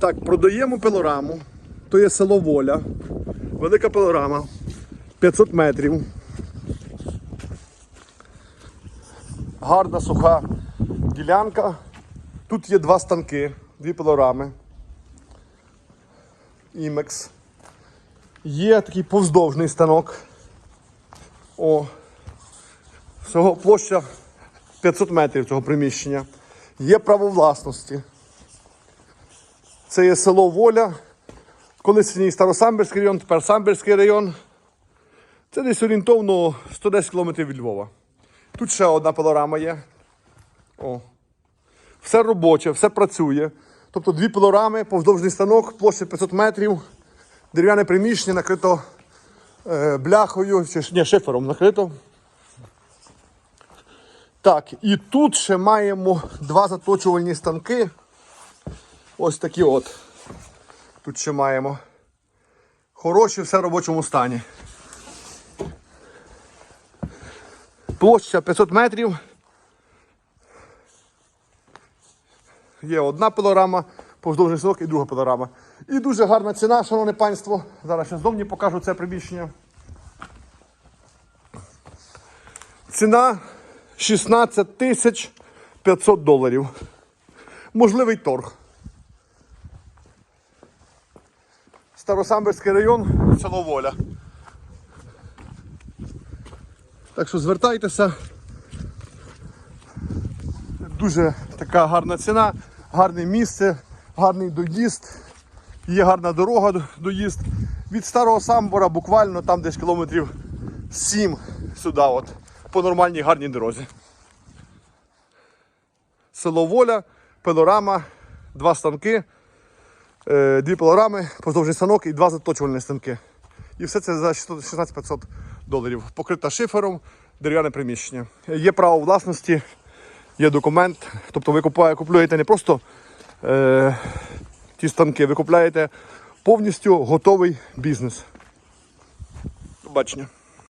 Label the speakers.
Speaker 1: Так, продаємо пилораму. То є село Воля. Велика пилорама. 500 метрів. Гарна суха ділянка. Тут є два станки, дві пилорами. Імекс. Є такий повздовжний станок. О. Всього площа 500 метрів цього приміщення. Є право власності. Це є село Воля. Колись Старосамбірський район, тепер Самбірський район. Це десь орієнтовно 110 км від Львова. Тут ще одна пилорама є. О. Все робоче, все працює. Тобто дві пилорами, повздовжний станок, площа 500 метрів, дерев'яне приміщення накрито е, бляхою, чи ні, шифером накрито. Так, і тут ще маємо два заточувальні станки. Ось такі от. Тут ще маємо. Хороші, все в робочому стані. Площа 500 метрів. Є одна пилорама, повздовжний срок і друга пилорама. І дуже гарна ціна, шановне панство. Зараз ще ззовні покажу це приміщення. Ціна 16 тисяч 500 доларів. Можливий торг. Старосамбірський район, село Воля. Так що звертайтеся. Дуже така гарна ціна, гарне місце, гарний доїзд. Є гарна дорога доїзд. Від старого самбора буквально там десь кілометрів 7 сюди, от, по нормальній гарній дорозі. Село Воля, пилорама, два станки, дві пилорами, поздовжний станок і два заточувальні станки. І все це за 16 500 доларів. Покрита шифером, дерев'яне приміщення. Є право власності, є документ. Тобто ви купує- купуєте не просто е, ті станки, ви купуєте повністю готовий бізнес. До.